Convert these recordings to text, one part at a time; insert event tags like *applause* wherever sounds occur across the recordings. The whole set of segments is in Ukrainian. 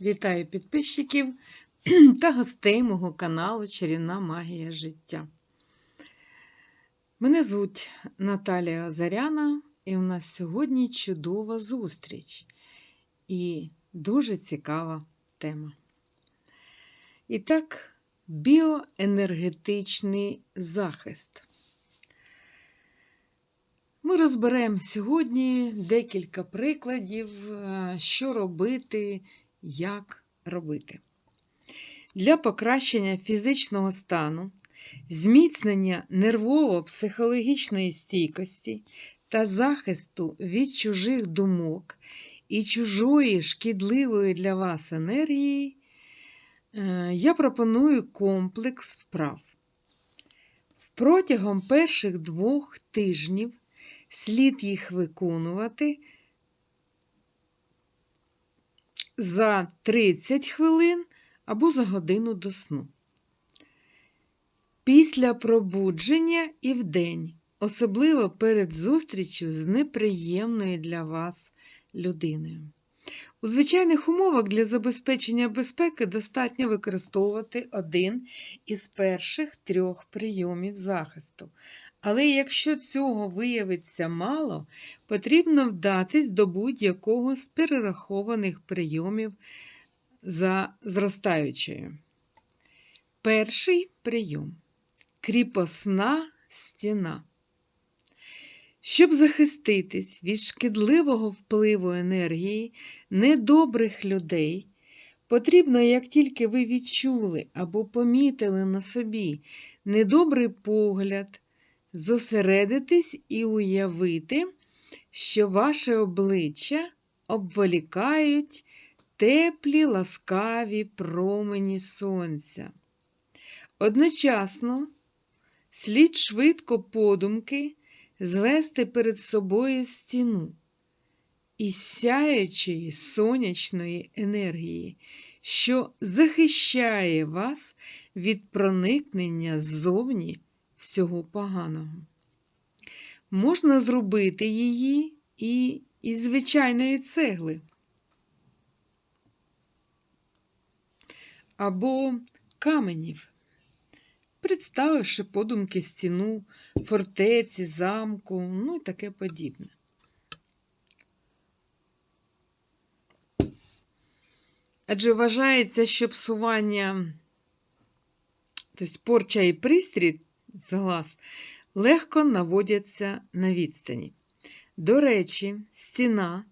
Вітаю підписчиків *clears throat* та гостей мого каналу Чарівна Магія життя. Мене звуть Наталія Озаряна, і у нас сьогодні чудова зустріч і дуже цікава тема. І так, біоенергетичний захист. Ми розберемо сьогодні декілька прикладів, е, що робити, як робити. Для покращення фізичного стану, зміцнення нервово-психологічної стійкості та захисту від чужих думок і чужої шкідливої для вас енергії, е, я пропоную комплекс вправ. Протягом перших двох тижнів слід їх виконувати за 30 хвилин або за годину до сну. Після пробудження і вдень, особливо перед зустрічю з неприємною для вас людиною. У звичайних умовах для забезпечення безпеки достатньо використовувати один із перших трьох прийомів захисту. Але якщо цього виявиться мало, потрібно вдатись до будь-якого з перерахованих прийомів за зростаючою. Перший прийом кріпосна стіна. Щоб захиститись від шкідливого впливу енергії недобрих людей, потрібно, як тільки ви відчули або помітили на собі недобрий погляд, зосередитись і уявити, що ваше обличчя обволікають теплі ласкаві промені сонця. Одночасно слід швидко подумки звести перед собою стіну із сяючої сонячної енергії, що захищає вас від проникнення ззовні всього поганого. Можна зробити її і із звичайної цегли. Або каменів, представивши подумки стіну, фортеці, замку, ну і таке подібне. Адже вважається, що псування, тобто порча і пристрій з глаз легко наводяться на відстані. До речі, стіна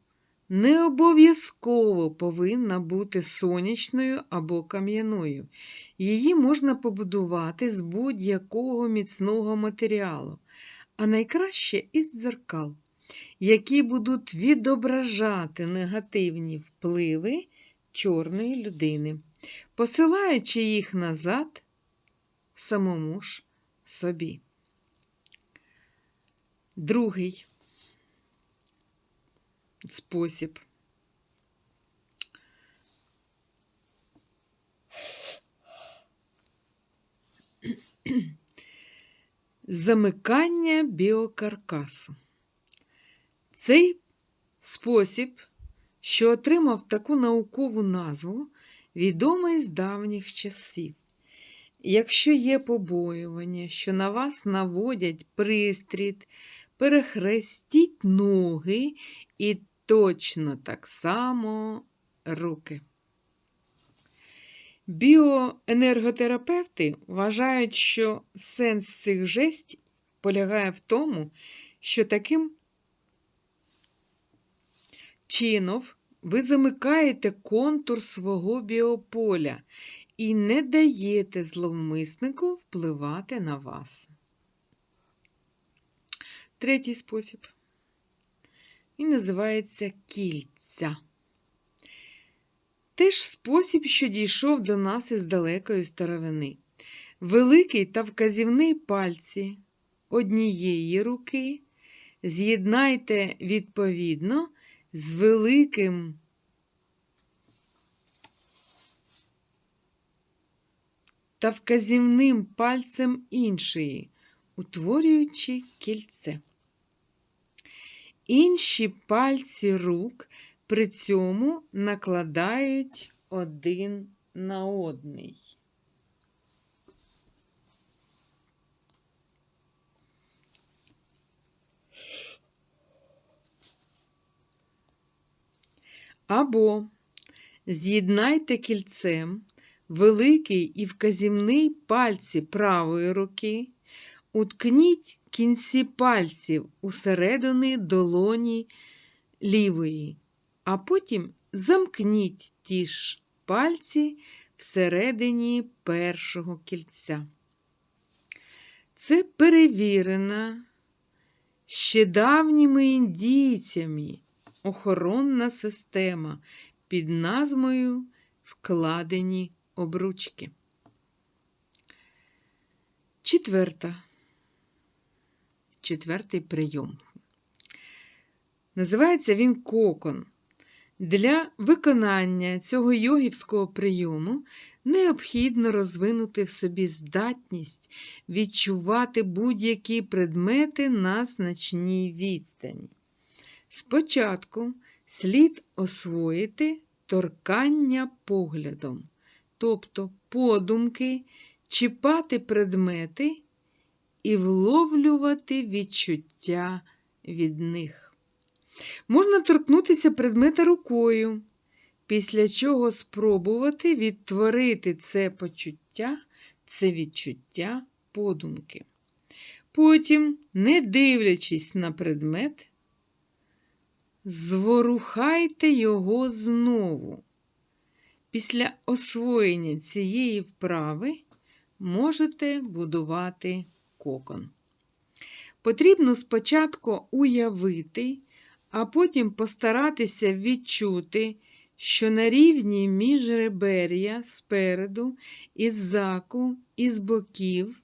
не обов'язково повинна бути сонячною або кам'яною. Її можна побудувати з будь-якого міцного матеріалу, а найкраще із дзеркал, які будуть відображати негативні впливи чорної людини, посилаючи їх назад самому ж собі. Другий спосіб. Замикання біокаркасу. Цей спосіб, що отримав таку наукову назву, відомий з давніх часів. Якщо є побоювання, що на вас наводять пристріт, перехрестіть ноги і точно так само руки. Біоенерготерапевти вважають, що сенс цих жестів полягає в тому, що таким чином ви замикаєте контур свого біополя і не даєте зловмиснику впливати на вас. Третій спосіб. Він називається кільця. Теж спосіб, що дійшов до нас із далекої старовини. Великий та вказівний пальці однієї руки з'єднайте відповідно з великим та вказівним пальцем іншої, утворюючи кільце. Інші пальці рук при цьому накладають один на одний. Або з'єднайте кільцем великий і вказівний пальці правої руки, уткніть кінці пальців усередини долоні лівої, а потім замкніть ті ж пальці всередині першого кільця. Це перевірена ще давніми індійцями охоронна система під назвою Вкладені обручки. Четверта. Четвертий прийом. Називається він кокон. Для виконання цього йогівського прийому необхідно розвинути в собі здатність відчувати будь-які предмети на значній відстані. Спочатку слід освоїти торкання поглядом, тобто подумки, чіпати предмети і вловлювати відчуття від них. Можна торкнутися предмета рукою, після чого спробувати відтворити це почуття, це відчуття подумки. Потім, не дивлячись на предмет, зворухайте його знову. Після освоєння цієї вправи можете будувати кокон. Потрібно спочатку уявити, а потім постаратися відчути, що на рівні міжребер'я спереду, із заку, із боків,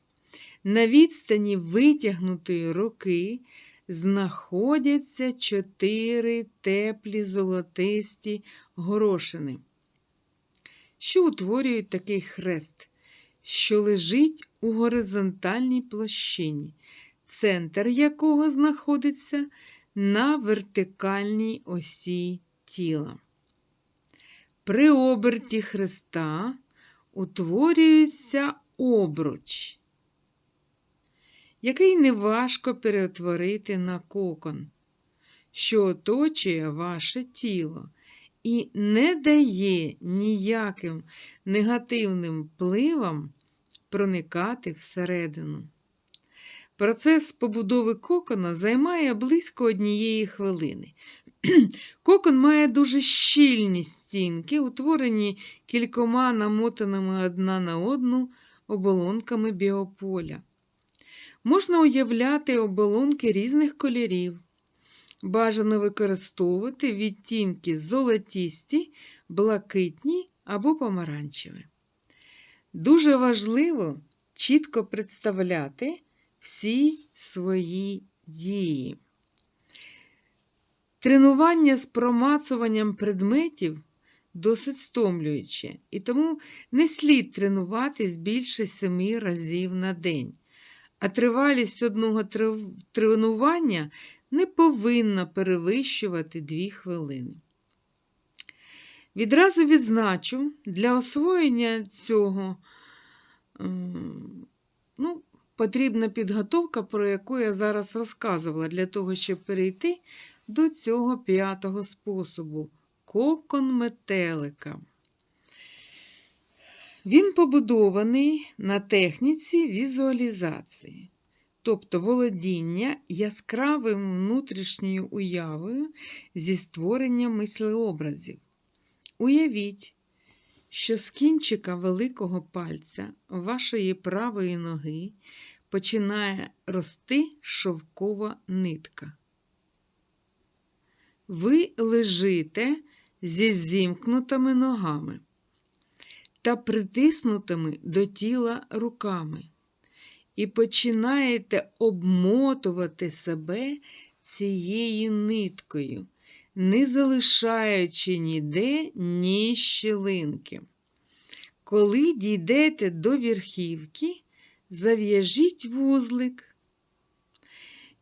на відстані витягнутої руки знаходяться чотири теплі золотисті горошини, що утворюють такий хрест, що лежить у горизонтальній площині, центр якого знаходиться на вертикальній осі тіла. При оберті хреста утворюється обруч, який неважко перетворити на кокон, що оточує ваше тіло і не дає ніяким негативним впливам проникати всередину. Процес побудови кокона займає близько однієї хвилини. *clears throat* Кокон має дуже щільні стінки, утворені кількома намотаними одна на одну оболонками біополя. Можна уявляти оболонки різних кольорів. Бажано використовувати відтінки золотісті, блакитні або помаранчеві. Дуже важливо чітко представляти всі свої дії. Тренування з промацуванням предметів досить стомлююче, і тому не слід тренуватись більше семи разів на день, а тривалість одного тренування не повинна перевищувати 2 хвилини. Відразу відзначу, для освоєння цього ну, потрібна підготовка, про яку я зараз розказувала, для того, щоб перейти до цього п'ятого способу кокон метелика. Він побудований на техніці візуалізації, тобто володіння яскравим внутрішньою уявою зі створення мислеобразів. Уявіть, що з кінчика великого пальця вашої правої ноги починає рости шовкова нитка. Ви лежите зі зімкнутими ногами та притиснутими до тіла руками і починаєте обмотувати себе цією ниткою не залишаючи ніде ні щілинки. Коли дійдете до верхівки, зав'яжіть вузлик.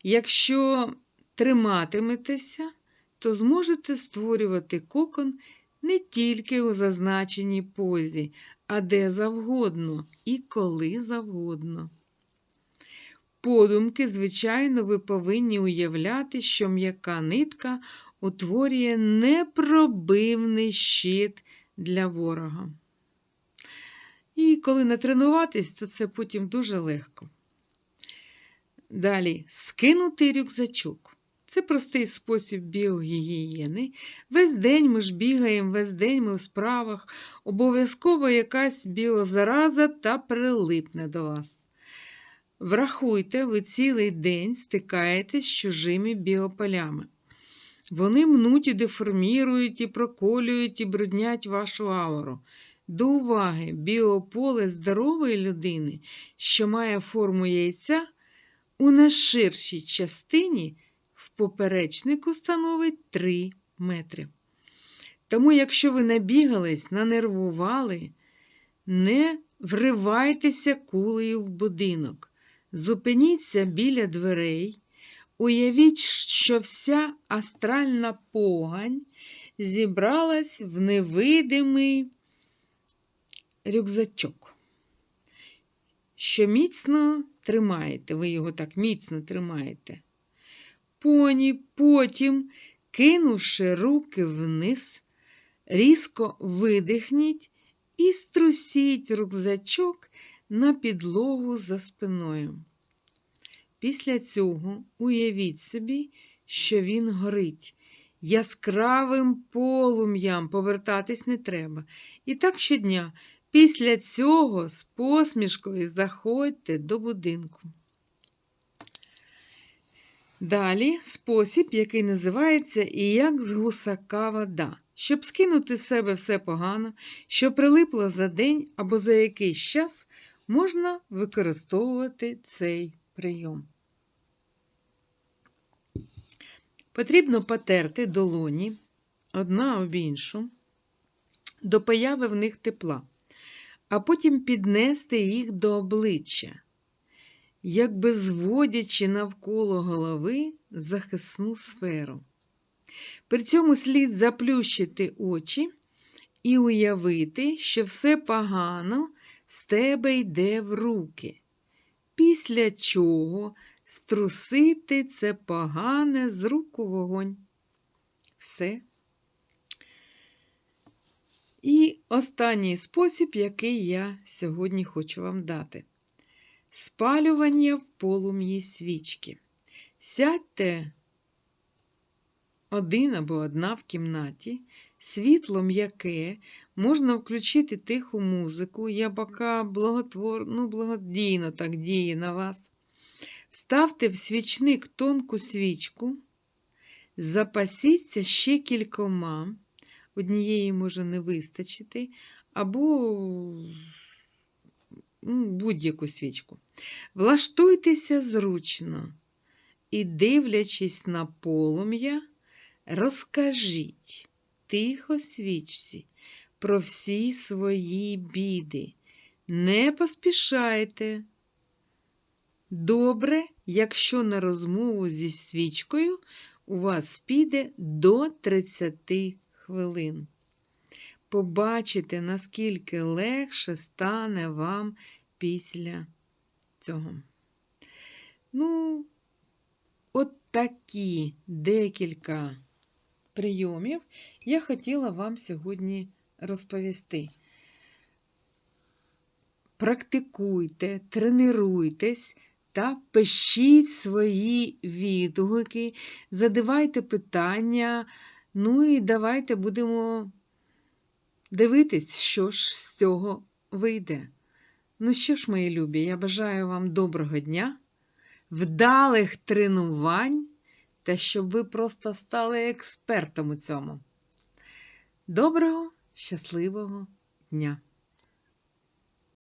Якщо триматиметеся, то зможете створювати кокон не тільки у зазначеній позі, а де завгодно і коли завгодно. Подумки, звичайно, ви повинні уявляти, що м'яка нитка утворює непробивний щит для ворога. І коли натренуватись, то це потім дуже легко. Далі скинутий рюкзачок. Це простий спосіб біогігієни. Весь день ми ж бігаємо, весь день ми в справах, обов'язково якась біозараза та прилипне до вас. Врахуйте, ви цілий день стикаєтесь з чужими біополями. Вони мнуть і деформірують, і проколюють, і бруднять вашу ауру. До уваги, біополе здорової людини, що має форму яйця, у найширшій частині в поперечнику становить 3 метри. Тому, якщо ви набігались, нанервували, не вривайтеся кулею в будинок, зупиніться біля дверей, уявіть, що вся астральна погань зібралась в невидимий рюкзачок, що міцно тримаєте, ви його так міцно тримаєте. Поні потім, кинувши руки вниз, різко видихніть і струсіть рюкзачок на підлогу за спиною. Після цього уявіть собі, що він горить. Яскравим полум'ям повертатись не треба. І так щодня, після цього з посмішкою заходьте до будинку. Далі спосіб, який називається І як з гусака вода. Щоб скинути з себе все погано, що прилипло за день або за якийсь час, можна використовувати цей прийом. Потрібно потерти долоні одна об іншу до появи в них тепла, а потім піднести їх до обличчя, якби зводячи навколо голови захисну сферу. При цьому слід заплющити очі і уявити, що все погано з тебе йде в руки, після чого струсити це погане з руку вогонь. Все. І останній спосіб, який я сьогодні хочу вам дати. Спалювання в полум'ї свічки. Сядьте один або одна в кімнаті, світло м'яке, можна включити тиху музику, ябака благотвор... ну, благодійно так діє на вас. Ставте в свічник тонку свічку, запасіться ще кількома, однієї може не вистачити, або ну, будь-яку свічку. Влаштуйтеся зручно і, дивлячись на полум'я, розкажіть тихо свічці про всі свої біди. Не поспішайте. Добре, якщо на розмову зі свічкою у вас піде до 30 хвилин. Побачите, наскільки легше стане вам після цього. Ну, от такі декілька прийомів я хотіла вам сьогодні розповісти. Практикуйте, тренуйтесь та пишіть свої відгуки, задавайте питання, ну і давайте будемо дивитись, що ж з цього вийде. Ну що ж, мої любі, я бажаю вам доброго дня, вдалих тренувань та щоб ви просто стали експертом у цьому. Доброго, щасливого дня!